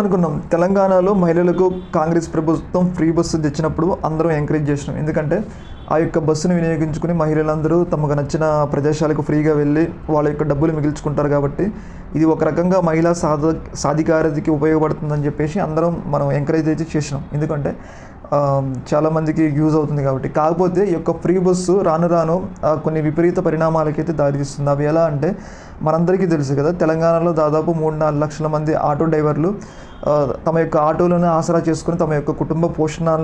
అనుకున్నాం. తెలంగాణలో మహిళలకు కాంగ్రెస్ ప్రభుత్వం ఫ్రీ బస్సు తెచ్చినప్పుడు అందరం ఎంకరేజ్ చేసినాం. ఎందుకంటే ఆ యొక్క బస్సును వినియోగించుకుని మహిళలందరూ తమకు నచ్చిన ప్రదేశాలకు ఫ్రీగా వెళ్ళి వాళ్ళ యొక్క డబ్బులు మిగిల్చుకుంటారు కాబట్టి ఇది ఒక రకంగా మహిళా సాధ సాధికారతకి ఉపయోగపడుతుందని చెప్పేసి అందరం మనం ఎంకరేజ్ అయితే చేసినాం. ఎందుకంటే చాలామందికి యూజ్ అవుతుంది కాబట్టి. కాకపోతే ఈ యొక్క ఫ్రీ బస్సు రాను రాను ఆ, కొన్ని విపరీత పరిణామాలకైతే దారితీస్తుంది. అవి ఎలా అంటే మనందరికీ తెలుసు కదా తెలంగాణలో దాదాపు మూడు నాలుగు లక్షల మంది ఆటో డ్రైవర్లు తమ యొక్క ఆటోలను ఆసరా చేసుకుని తమ యొక్క కుటుంబ పోషణ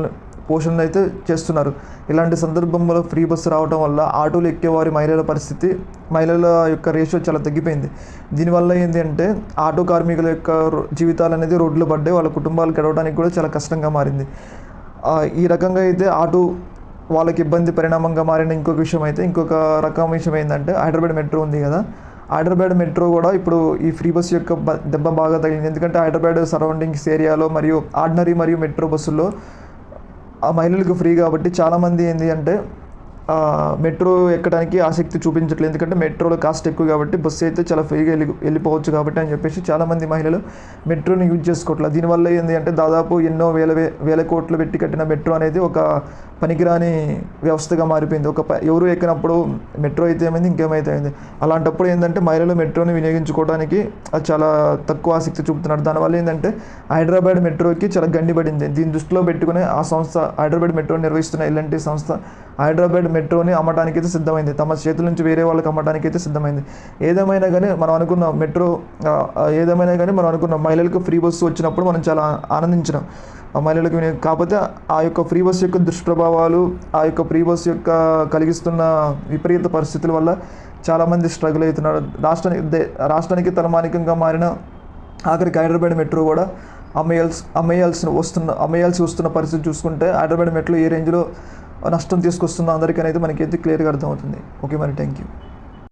పోషణ అయితే చేస్తున్నారు. ఇలాంటి సందర్భంలో ఫ్రీ బస్సు రావడం వల్ల ఆటోలు ఎక్కేవారి మహిళల పరిస్థితి మహిళల యొక్క రేషియో చాలా తగ్గిపోయింది. దీనివల్ల ఏంటి అంటే ఆటో కార్మికుల యొక్క జీవితాలు అనేది రోడ్లు పడ్డాయి. వాళ్ళ కుటుంబాలు గడవడానికి కూడా చాలా కష్టంగా మారింది. ఈ రకంగా అయితే ఆటో వాళ్ళకి ఇబ్బంది పరిణామంగా మారిన ఇంకొక విషయం అయితే ఇంకొక రకం విషయం ఏంటంటే హైదరాబాద్ మెట్రో ఉంది కదా. హైదరాబాద్ మెట్రో కూడా ఇప్పుడు ఈ ఫ్రీ బస్ యొక్క దెబ్బ బాగా తగిలింది. ఎందుకంటే హైదరాబాద్ సరౌండింగ్స్ ఏరియాలో మరియు ఆర్డినరీ మరియు మెట్రో బస్సుల్లో ఆ మహిళలకు ఫ్రీ కాబట్టి చాలామంది ఏంటి అంటే మెట్రో ఎక్కడానికి ఆసక్తి చూపించట్లేదు. ఎందుకంటే మెట్రోలో కాస్ట్ ఎక్కువ కాబట్టి బస్సు అయితే చాలా ఫ్రీగా వెళ్ళి వెళ్ళిపోవచ్చు కాబట్టి అని చెప్పేసి చాలామంది మహిళలు మెట్రోని యూజ్ చేసుకోవట్లేదు. దీనివల్ల ఏంటి అంటే దాదాపు ఎన్నో వేల వే వేల కోట్లు పెట్టి కట్టిన మెట్రో అనేది ఒక పనికిరాని వ్యవస్థగా మారిపోయింది. ఒక ప- ఎవరు ఎక్కినప్పుడు మెట్రో అయితే ఏమైంది ఇంకేమైతే అయింది. అలాంటప్పుడు ఏంటంటే మహిళలు మెట్రోని వినియోగించుకోవడానికి అది చాలా తక్కువ ఆసక్తి చూపుతున్నారు. దానివల్ల ఏంటంటే హైదరాబాద్ మెట్రోకి చాలా గండి పడింది. దీన్ని దృష్టిలో పెట్టుకుని ఆ సంస్థ హైదరాబాద్ మెట్రో నిర్వహిస్తున్న ఎల్ఎన్టీ సంస్థ హైదరాబాద్ మెట్రోని అమ్మడానికి అయితే సిద్ధమైంది. తమ చేతుల నుంచి వేరే వాళ్ళకి అమ్మడానికి అయితే సిద్ధమైంది. ఏదేమైనా కానీ మనం అనుకున్న మెట్రో ఏదేమైనా కానీ మనం అనుకున్న మహిళలకు ఫ్రీ బస్సు వచ్చినప్పుడు మనం చాలా ఆనందించినాం. మహిళలకు వినియోగ కాకపోతే ఆ యొక్క ఫ్రీ బస్ యొక్క దుష్ప్రభావాలు ఆ యొక్క ఫ్రీ బస్ యొక్క కలిగిస్తున్న విపరీత పరిస్థితుల వల్ల చాలామంది స్ట్రగుల్ అవుతున్నారు. రాష్ట్రానికి దే- రాష్ట్రానికి తలమానికంగా మారిన ఆఖరికి హైదరాబాద్ మెట్రో కూడా అమ్మేయాల్సి అమ్మేయాల్సిన వస్తున్న అమ్మేయాల్సి వస్తున్న పరిస్థితి చూసుకుంటే హైదరాబాద్ మెట్రో ఏ రేంజ్లో నష్టం తీసుకొస్తుందో అందరికీ అనేది మనకైతే క్లియర్గా అర్థమవుతుంది. ఓకే మరి థ్యాంక్ యూ